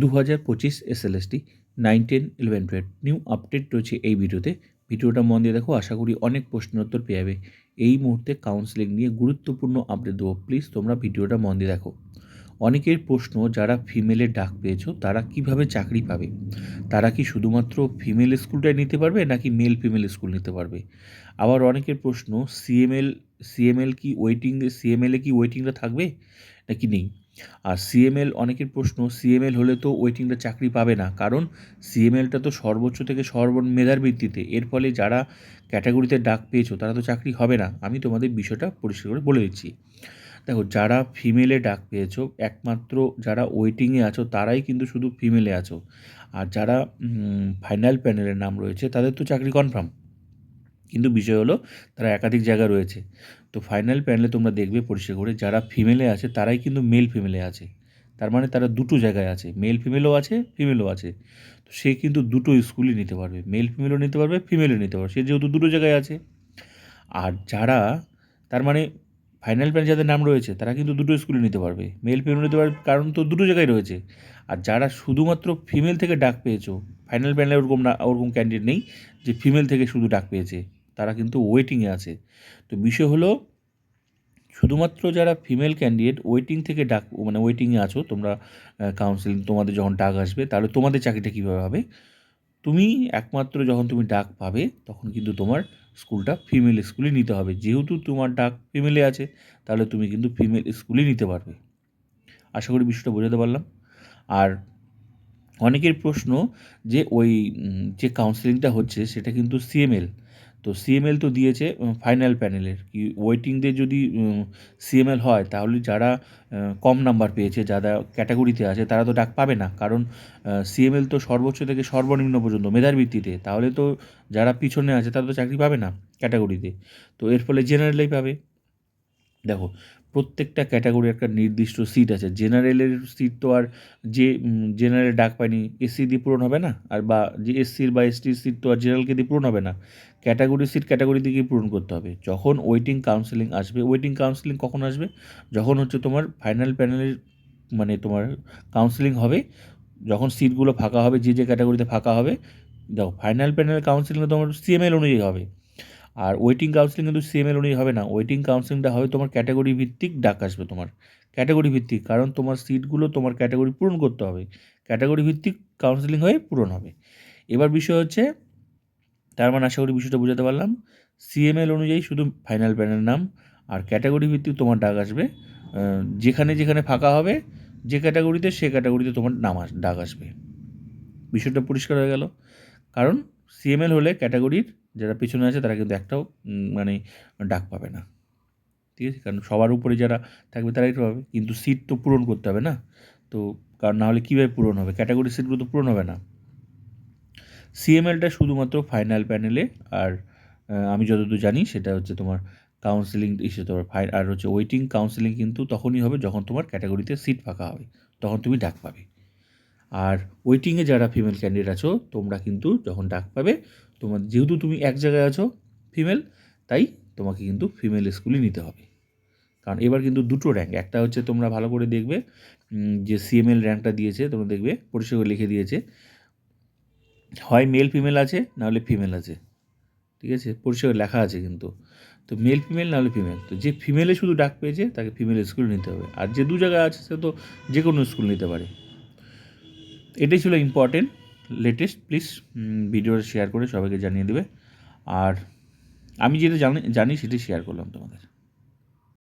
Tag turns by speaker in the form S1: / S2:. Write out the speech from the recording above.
S1: দু হাজার পঁচিশ SLST nine ten eleven twelve new update রয়েছে এই ভিডিওতে। ভিডিওটা মন দিয়ে দেখো, আশা করি অনেক প্রশ্নোত্তর পেয়ে যাবে। এই মুহূর্তে কাউন্সেলিং নিয়ে গুরুত্বপূর্ণ আপডেট দেবো। প্লিজ তোমরা ভিডিওটা মন দিয়ে দেখো। অনেকের প্রশ্ন, যারা ফিমেলের ডাক পেয়েছ, তারা কীভাবে চাকরি পাবে? তারা কি শুধুমাত্র ফিমেল স্কুলটাই নিতে পারবে, নাকি মেল ফিমেল স্কুল নিতে পারবে? আবার অনেকের প্রশ্ন সিএমএল সিএমএল কি ওয়েটিং সিএমএলে কি ওয়েটিংটা থাকবে? নাকি নেই? আর সিএমএল অনেকের প্রশ্ন সিএমএল হলে তো ওয়েটিংটা চাকরি পাবে না। কারণ সিএমএলটা তো সর্বোচ্চ থেকে সর্ব মেধার ভিত্তিতে। এর ফলে যারা ক্যাটাগরিতে ডাক পেয়েছ, তারা তো চাকরি হবে না। আমি তোমাদের বিষয়টা পরিষ্কার করে বলে দিচ্ছি। দেখো, যারা ফিমেলে ডাক পেয়েছ, একমাত্র যারা ওয়েটিংয়ে আছো, তারাই কিন্তু শুধু ফিমেলে আছো। আর যারা ফাইনাল প্যানেলের নাম রয়েছে, তাদের তো চাকরি কনফার্ম কিন্তু বিষয় হলো তারা একাধিক জায়গা রয়েছে। তো ফাইনাল প্যানেলে তোমরা দেখবে পরিষ্কার করে যারা ফিমেলে আছে তারাই কিন্তু মেল ফিমেলে আছে। তার মানে তারা দুটো জায়গায় আছে। মেল ফিমেলও আছে ফিমেলও আছে। তো সে কিন্তু দুটো স্কুলই নিতে পারবে। মেল ফিমেলও নিতে পারবে ফিমেলও নিতে পারবে। সে যেহেতু দুটো জায়গায় আছে। আর যারা তার মানে ফাইনাল প্যান যাদের নাম রয়েছে তারা কিন্তু দুটো স্কুলে নিতে পারবে। মেল ফিমেল নিতে পারবে, কারণ তো দুটো জায়গায় রয়েছে। আর যারা শুধুমাত্র ফিমেল থেকে ডাক পেয়েছ ফাইনাল প্যানেলে ওরকম না, ওরকম ক্যান্ডিডেট নেই যে ফিমেল থেকে শুধু ডাক পেয়েছে। তারা কিন্তু ওয়েটিংয়ে আছে। তো বিষয় হলো, শুধুমাত্র যারা ফিমেল ক্যান্ডিডেট ওয়েটিং থেকে ডাক মানে ওয়েটিংয়ে আছো, তোমরা কাউন্সিলিং তোমাদের যখন ডাক আসবে, তাহলে তোমাদের চাকরিটা কীভাবে হবে? তুমি একমাত্র যখন তুমি ডাক পাবে, তখন কিন্তু তোমার স্কুলটা ফিমেল স্কুলে নিতে হবে। যেহেতু তোমার ডাক ফিমেলে আছে, তাহলে তুমি কিন্তু ফিমেল স্কুলেই নিতে পারবে। আশা করি বিষয়টা বোঝাতে পারলাম। আর অনেকের প্রশ্ন যে ওই যে কাউন্সেলিংটা হচ্ছে, সেটা কিন্তু সিএমএল তো সিএমএল তো দিয়েছে ফাইনাল প্যানেলের কি ওয়েটিংদের যদি সিএমএল হয়, তাহলে যারা কম নাম্বার পেয়েছে, যারা ক্যাটাগরিতে আছে, তারা তো ডাক পাবে না। কারণ সিএমএল তো সর্বোচ্চ থেকে সর্বনিম্ন পর্যন্ত, মেধার ভিত্তিতে। তাহলে তো যারা পিছনে আছে, তারা তো চাকরি পাবে না ক্যাটাগরিতে তো। এর ফলে জেনারেলেই পাবে। দেখো প্রত্যেকটা ক্যাটাগরি একটা নির্দিষ্ট সিট আছে। জেনারেলের সিট তো আর যে জেনারেল ডাক পায়নি এসসি দিয়ে পূরণ হবে না? আর বা যে এসসির বা এসটির সিট তো আর জেনারেলকে দিয়ে পূরণ হবে না? ক্যাটাগরি সিট ক্যাটাগরি দিয়ে পূরণ করতে হবে। যখন ওয়েটিং কাউন্সেলিং আসবে ওয়েটিং কাউন্সেলিং কখন আসবে? যখন হচ্ছে তোমার ফাইনাল প্যানেলের মানে তোমার কাউন্সেলিং হবে, যখন সিটগুলো ফাঁকা হবে, যে যে ক্যাটাগরিতে ফাঁকা হবে, দেখো ফাইনাল প্যানেল কাউন্সেলিং তোমার সিএমএল অনুযায়ী হবে। আর ওয়েটিং কাউন্সিলিং কিন্তু সিএমএল অনুযায়ী হবে না। ওয়েটিং কাউন্সিলিংটা হবে তোমার ক্যাটাগরি ভিত্তিক ডাক আসবে তোমার। ক্যাটাগরি ভিত্তিক, কারণ তোমার সিটগুলো তোমার ক্যাটাগরি পূরণ করতে হবে। ক্যাটাগরি ভিত্তিক কাউন্সিলিং হয়ে পূরণ হবে। এবার বিষয় হচ্ছে, তার মানে আশা করি বিষয়টা বোঝাতে পারলাম। সিএমএল অনুযায়ী শুধু ফাইনাল প্যানেল নাম, আর ক্যাটাগরি ভিত্তিক তোমার ডাক আসবে। যেখানে যেখানে ফাঁকা হবে, যে ক্যাটাগরিতে সে ক্যাটাগরিতে তোমার নাম ডাক আসবে। বিষয়টা পরিষ্কার হয়ে গেল। কারণ সিএমএল হলে ক্যাটাগরির যারা পিছনে আছে তারা কিন্তু একটাও মানে ডাক পাবে না। ঠিক আছে? কারণ সবার উপরে যারা থাকবে তারাই পাবে। কিন্তু সিট তো পূরণ করতে হবে না? তো কারণ নাহলে কীভাবে পূরণ হবে? ক্যাটাগরি সিটগুলো তো পূরণ হবে না। সিএমএলটা শুধুমাত্র ফাইনাল প্যানেলে আর আমি যতদূর জানি সেটা হচ্ছে তোমার কাউন্সিলিং ইসে তোমার ফাই আর হচ্ছে ওয়েটিং কাউন্সিলিং কিন্তু তখনই হবে যখন তোমার ক্যাটাগরিতে সিট ফাঁকা হবে। তখন তুমি ডাক পাবে। আর ওয়েটিংয়ে যারা ফিমেল ক্যান্ডিডেট আছো, তোমরা কিন্তু যখন ডাক পাবে তোমার যেহেতু তুমি এক জায়গায় আছো ফিমেল তাই তোমাকে কিন্তু ফিমেল স্কুলই নিতে হবে। কারণ এবার কিন্তু দুটো র্যাঙ্ক একটা হচ্ছে তোমরা ভালো করে দেখবে যে সিএমএল র্যাঙ্কটা দিয়েছে, তোমরা দেখবে পরিষেবা লিখে দিয়েছে। হয় মেল ফিমেল আছে নাহলে ফিমেল আছে। ঠিক আছে? পরিষেবা লেখা আছে কিন্তু। তো মেল ফিমেল নাহলে ফিমেল তো যে ফিমেলে শুধু ডাক পেয়েছে, তাকে ফিমেল স্কুল নিতে হবে। আর যে দু জায়গায় আছে, সে তো যে কোনো স্কুল নিতে পারে। এটাই ছিল ইম্পর্টেন্ট লেটেস্ট প্লিজ ভিডিওটা শেয়ার করে সবাইকে জানিয়ে দেবে। আর আমি যেটা জানি জানি সেটাই শেয়ার করলাম তোমাদের।